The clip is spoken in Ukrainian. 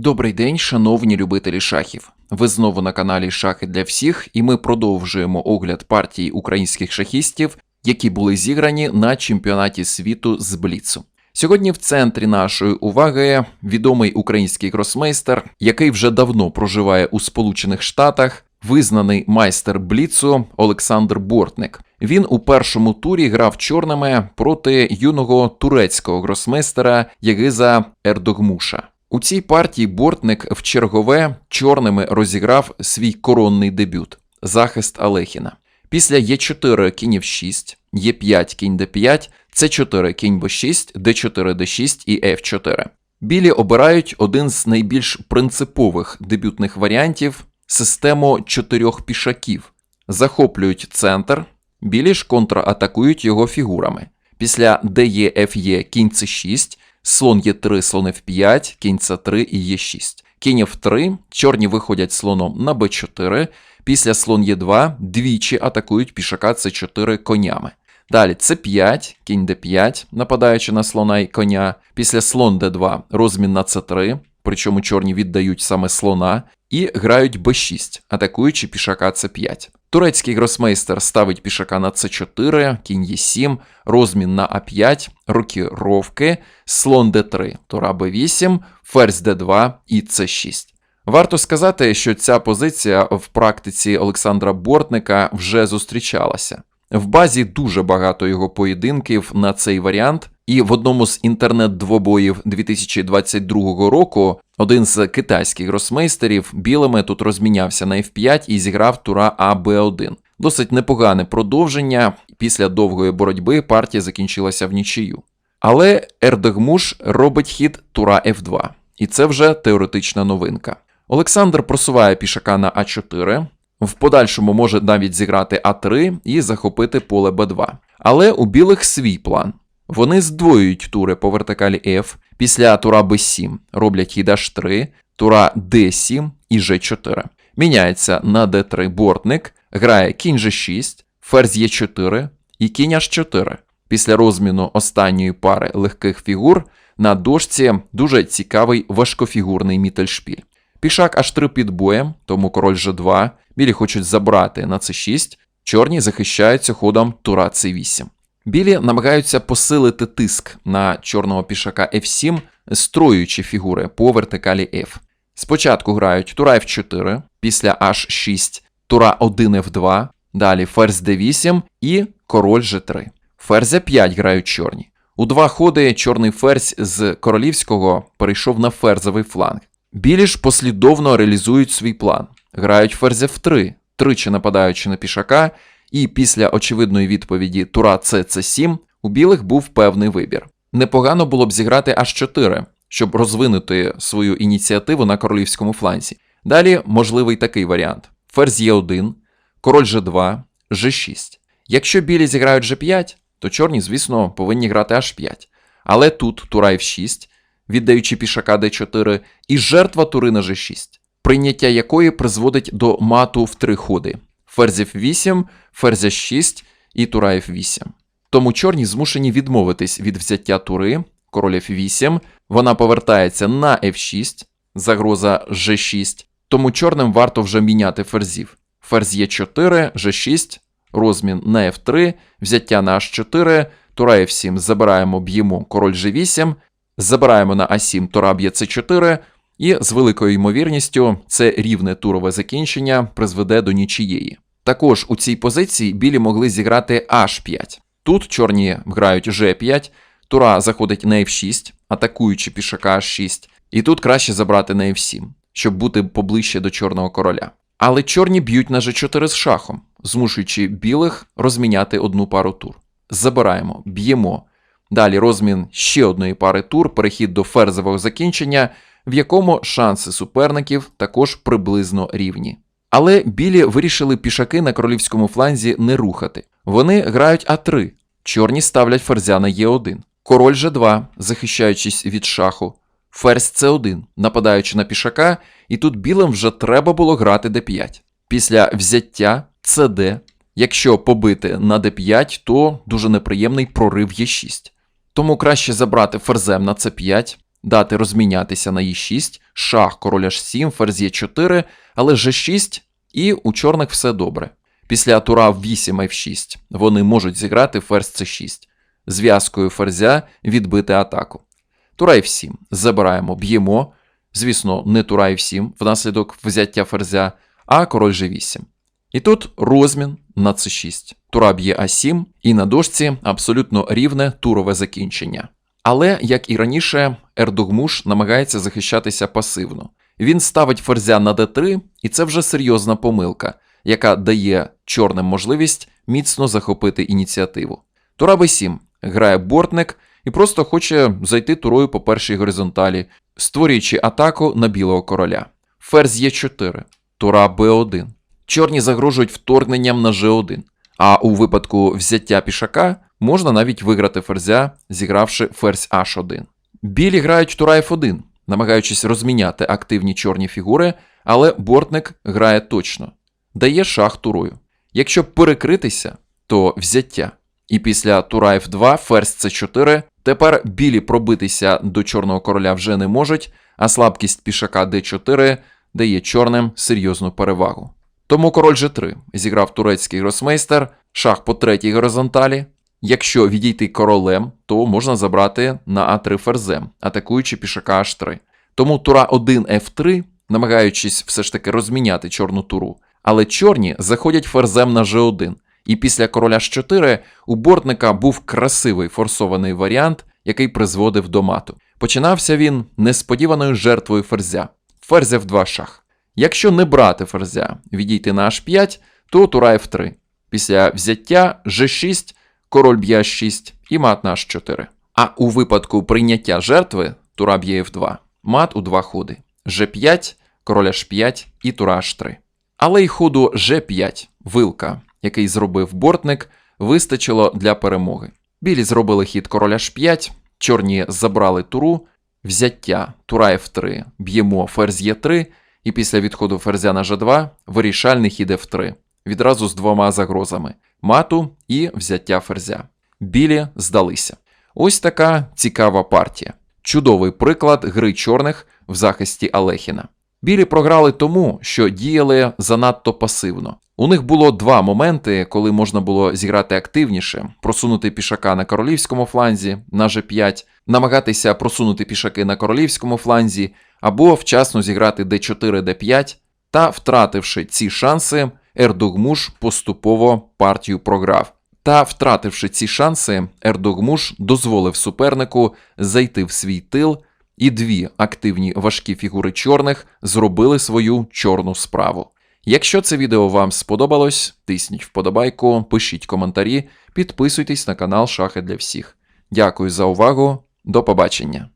Добрий день, шановні любителі шахів. Ви знову на каналі Шахи для всіх, і ми продовжуємо огляд партій українських шахістів, які були зіграні на чемпіонаті світу з Бліцу. Сьогодні в центрі нашої уваги відомий український гросмейстер, який вже давно проживає у Сполучених Штатах, визнаний майстер Бліцу Олександр Бортник. Він у першому турі грав чорними проти юного турецького гросмейстера Ягиза Ердогмуша. У цій партії Бортник в чергове чорними розіграв свій коронний дебют захист Алехіна. Після Е4 кінь F6, Е5 кінь d5, С4 кінь Б6, Д4 Д6 і Ф4. Білі обирають один з найбільш принципових дебютних варіантів систему чотирьох пішаків, захоплюють центр, білі ж контратакують його фігурами. Після ФЕ кінь С6, слон Е3, слон F5, кінь С3 і Е6. Кінь F3, чорні виходять слоном на Б4, після слон Е2 двічі атакують пішака С4 конями. Далі С5, кінь Д5, нападаючи на слона і коня. Після слон Д2 розмін на С3, причому чорні віддають саме слона, і грають Б6, атакуючи пішака С5. Турецький гросмейстер ставить пішака на С4, кінь Е7, розмін на А5, рокіровки, слон Д3, тура Б8, ферзь Д2 і С6. Варто сказати, що ця позиція в практиці Олександра Бортника вже зустрічалася. В базі дуже багато його поєдинків на цей варіант, і в одному з інтернет-двобоїв 2022 року один з китайських гросмейстерів білими тут розмінявся на F5 і зіграв тура АБ1. Досить непогане продовження. Після довгої боротьби партія закінчилася в нічию. Але Ердегмуш робить хід тура F2, і це вже теоретична новинка. Олександр просуває пішака на А4, в подальшому може навіть зіграти А3 і захопити поле Б2. Але у білих свій план. Вони здвоюють тури по вертикалі F, після тура B7 роблять хід H3, тура D7 і G4. Міняється на D3 бортник, грає кінь G6, ферзь Е4 і кінь H4. Після розміну останньої пари легких фігур на дошці дуже цікавий важкофігурний мітельшпіль. Пішак H3 під боєм, тому король G2, білі хочуть забрати на C6, чорні захищаються ходом тура C8. Білі намагаються посилити тиск на чорного пішака F7, строюючи фігури по вертикалі F. Спочатку грають тура F4, після H6, тура 1 F2, далі ферзь D8 і король G3. Ферзя 5 грають чорні. У два ходи чорний ферзь з королівського перейшов на ферзовий фланг. Білі ж послідовно реалізують свій план. Грають ферзя в3, тричі нападаючи на пішака, і після очевидної відповіді Тура С 7 у білих був певний вибір. Непогано було б зіграти H4, щоб розвинути свою ініціативу на королівському фланзі. Далі можливий такий варіант: ферзь Е1, король G2, G6. Якщо білі зіграють G5, то чорні, звісно, повинні грати H5. Але тут Тура F6, віддаючи пішака d4, і жертва тури на G6, прийняття якої призводить до мату в три ходи: ферзь F8, ферзь 6 і тура F8. Тому чорні змушені відмовитись від взяття тури, король F8, вона повертається на F6, загроза G6, тому чорним варто вже міняти ферзів. Ферзь Е4, G6, розмін на F3, взяття на H4, тура F7 забираємо, б'ємо король G8, забираємо на А7 тура б'є С4, і з великою ймовірністю це рівне турове закінчення призведе до нічієї. Також у цій позиції білі могли зіграти H5. Тут чорні грають G5, тура заходить на F6, атакуючи пішака H6, і тут краще забрати на F7, щоб бути поближче до чорного короля. Але чорні б'ють на G4 з шахом, змушуючи білих розміняти одну пару тур. Забираємо, б'ємо. Далі розмін ще одної пари тур, перехід до ферзового закінчення, в якому шанси суперників також приблизно рівні. Але білі вирішили пішаки на королівському фланзі не рухати. Вони грають А3, чорні ставлять ферзя на Е1, король Ж2, захищаючись від шаху, ферзь С1, нападаючи на пішака, і тут білим вже треба було грати Д5. Після взяття СД, якщо побити на Д5, то дуже неприємний прорив Е6. Тому краще забрати ферзем на С5, дати розмінятися на Е6, шах, король H7, ферзь Е4, але G6 і у чорних все добре. Після тура 8 F6 вони можуть зіграти ферзь C6, зв'язкою ферзя відбити атаку. Тура F7 забираємо, б'ємо. Звісно, не тура F7 внаслідок взяття ферзя, а король G8. І тут розмін на c6. Тура б'є А7, і на дошці абсолютно рівне турове закінчення. Але, як і раніше, Ердогмуш намагається захищатися пасивно. Він ставить ферзя на d3, і це вже серйозна помилка, яка дає чорним можливість міцно захопити ініціативу. Тура b7 грає бортник і просто хоче зайти турою по першій горизонталі, створюючи атаку на білого короля. Ферзь Е4, тура Б1. Чорні загрожують вторгненням на G1, а у випадку взяття пішака можна навіть виграти ферзя, зігравши ферзь H1. Білі грають тура F1, намагаючись розміняти активні чорні фігури, але бортник грає точно, дає шах турою. Якщо перекритися, то взяття. І після тура F2 ферзь C4 тепер білі пробитися до чорного короля вже не можуть, а слабкість пішака D4 дає чорним серйозну перевагу. Тому король G3 зіграв турецький гросмейстер, шах по третій горизонталі. Якщо відійти королем, то можна забрати на А3 ферзем, атакуючи пішака H3. Тому тура 1 F3, намагаючись все ж таки розміняти чорну туру. Але чорні заходять ферзем на G1. І після короля H4 у бортника був красивий форсований варіант, який призводив до мату. Починався він несподіваною жертвою ферзя. Ферзь F2 шах. Якщо не брати ферзя, відійти на H5, то тура F3. Після взяття G6, король б'є H6 і мат на H4. А у випадку прийняття жертви тура б'є F2, мат у два ходи. G5, король H5 і тура H3. Але й ходу G5, вилка, який зробив бортник, вистачило для перемоги. Білі зробили хід короля H5, чорні забрали туру, взяття тура F3, б'ємо ферзь Е3, і після відходу ферзя на G2 вирішальний хід F3, відразу з двома загрозами мату і взяття ферзя. Білі здалися. Ось така цікава партія. Чудовий приклад гри чорних в захисті Алехіна. Білі програли тому, що діяли занадто пасивно. У них було два моменти, коли можна було зіграти активніше, просунути пішака на королівському фланзі на G5, намагатися просунути пішаки на королівському фланзі, або вчасно зіграти d4, d5, та, втративши ці шанси, Ердогмуш поступово партію програв. Та, втративши ці шанси, Ердогмуш дозволив супернику зайти в свій тил, і дві активні важкі фігури чорних зробили свою чорну справу. Якщо це відео вам сподобалось, тисніть вподобайку, пишіть коментарі, підписуйтесь на канал Шахи для всіх. Дякую за увагу, до побачення!